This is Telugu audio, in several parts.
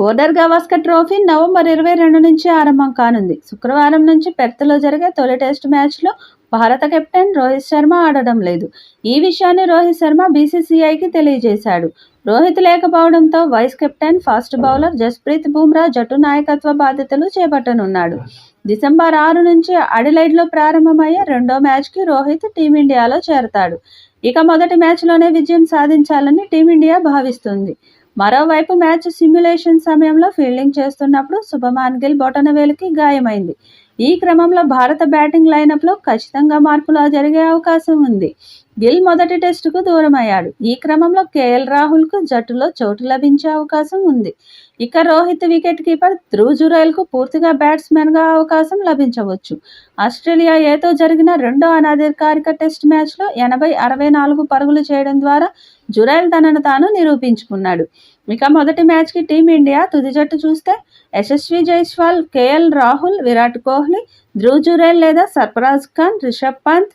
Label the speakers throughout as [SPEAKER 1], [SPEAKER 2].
[SPEAKER 1] బోర్డర్ గవాస్కర్ ట్రోఫీ నవంబర్ ఇరవై రెండు నుంచి ఆరంభం కానుంది. శుక్రవారం నుంచి పెర్త్లో జరిగే తొలి టెస్ట్ మ్యాచ్లో భారత కెప్టెన్ రోహిత్ శర్మ ఆడడం లేదు. ఈ విషయాన్ని రోహిత్ శర్మ బీసీసీఐకి తెలియజేశాడు. రోహిత్ లేకపోవడంతో vice captain fast bowler Jasprit Bumrah జట్టు నాయకత్వ బాధ్యతలు చేపట్టనున్నాడు. డిసెంబర్ ఆరు నుంచి అడిలైడ్లో ప్రారంభమయ్యే రెండో మ్యాచ్కి రోహిత్ టీమిండియాలో చేరతాడు. ఇక మొదటి మ్యాచ్లోనే విజయం సాధించాలని టీమిండియా భావిస్తుంది. మరోవైపు మ్యాచ్ సిమ్యులేషన్ సమయంలో ఫీల్డింగ్ చేస్తున్నప్పుడు శుభమాన్ గిల్ బొటనవేలుకి గాయమైంది. ఈ క్రమంలో భారత బ్యాటింగ్ లైనప్లో ఖచ్చితంగా మార్పులు జరిగే అవకాశం ఉంది. గిల్ మొదటి టెస్టుకు దూరమయ్యాడు. ఈ క్రమంలో కేఎల్ రాహుల్కు జట్టులో చోటు లభించే అవకాశం ఉంది. ఇక రోహిత్ వికెట్ కీపర్ ధ్రువ్ జురైల్కు పూర్తిగా బ్యాట్స్మెన్గా అవకాశం లభించవచ్చు. ఆస్ట్రేలియా ఏతో జరిగిన రెండో అనధికారిక టెస్ట్ మ్యాచ్లో ఎనభై అరవై నాలుగు పరుగులు చేయడం ద్వారా జురైల్ తనను తాను నిరూపించుకున్నాడు. ఇక మొదటి మ్యాచ్కి టీమిండియా తుది జట్టు చూస్తే యశస్వి జైస్వాల్ కేఎల్ రాహుల్ విరాట్ కోహ్లీ ధ్రువ్ జురైల్ లేదా సర్ఫరాజ్ ఖాన్ రిషబ్ పంత్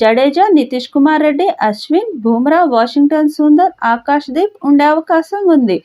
[SPEAKER 1] జడేజా నితీష్ కుమార్ రెడ్డి అశ్విన్ బుమ్రా వాషింగ్టన్ సుందర్ ఆకాష్ దీప్ ఉండే అవకాశం ఉంది.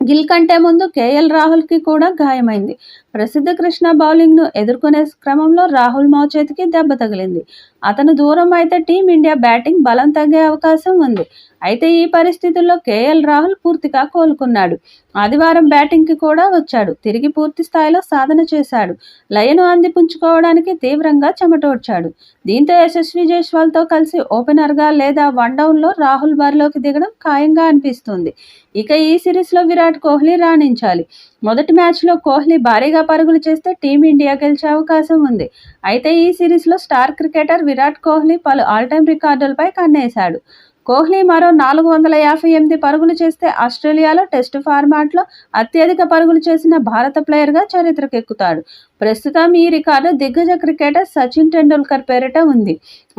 [SPEAKER 1] గిల్ కంటే ముందు కేఎల్ రాహుల్కి కూడా గాయమైంది. ప్రసిద్ధ కృష్ణ బౌలింగ్ను ఎదుర్కొనే క్రమంలో రాహుల్ మోచేతికి దెబ్బ తగిలింది. అతను దూరం అయితే టీమిండియా బ్యాటింగ్ బలం తగ్గే అవకాశం ఉంది. అయితే ఈ పరిస్థితుల్లో కేఎల్ రాహుల్ పూర్తిగా కోలుకున్నాడు. ఆదివారం బ్యాటింగ్కి కూడా వచ్చాడు. తిరిగి పూర్తి స్థాయిలో సాధన చేశాడు. లయను అందిపుంచుకోవడానికి తీవ్రంగా చెమటోడ్చాడు. దీంతో యశస్వి జైస్వాల్తో కలిసి ఓపెనర్గా లేదా వన్డౌన్లో రాహుల్ బరిలోకి దిగడం ఖాయంగా అనిపిస్తుంది. ఇక ఈ సిరీస్లో విరాట్ కోహ్లీ రాణించాలి. మొదటి మ్యాచ్లో కోహ్లీ భారీగా పరుగులు చేస్తే టీమిండియా గెలిచే అవకాశం ఉంది. అయితే ఈ సిరీస్లో స్టార్ క్రికెటర్ విరాట్ కోహ్లీ పలు ఆల్ టైమ్ రికార్డులపై కన్నేశాడు. కోహ్లీ మరో నాలుగు వందల యాభై ఎనిమిది పరుగులు చేస్తే ఆస్ట్రేలియాలో టెస్ట్ ఫార్మాట్లో అత్యధిక పరుగులు చేసిన భారత ప్లేయర్గా చరిత్రకెక్కుతాడు. ప్రస్తుతం ఈ రికార్డు దిగ్గజ క్రికెటర్ సచిన్ టెండూల్కర్ పేరిట ఉంది.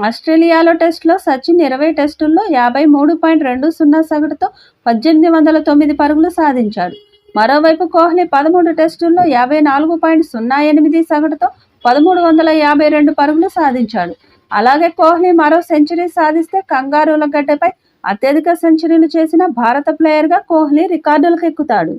[SPEAKER 1] ఆస్ట్రేలియాలో టెస్టులో సచిన్ ఇరవై టెస్టుల్లో యాభై మూడు పాయింట్ రెండు సున్నా సగటుతో పద్దెనిమిది వందల తొమ్మిది పరుగులు సాధించాడు. మరోవైపు కోహ్లీ పదమూడు టెస్టుల్లో యాభై నాలుగు పాయింట్ సున్నా ఎనిమిది సగటుతో పదమూడు వందల యాభై రెండు పరుగులు సాధించాడు. అలాగే కోహ్లీ మరో సెంచరీ సాధిస్తే కంగారూల గడ్డపై అత్యధిక సెంచరీలు చేసిన భారత ప్లేయర్గా కోహ్లీ రికార్డులకు ఎక్కుతాడు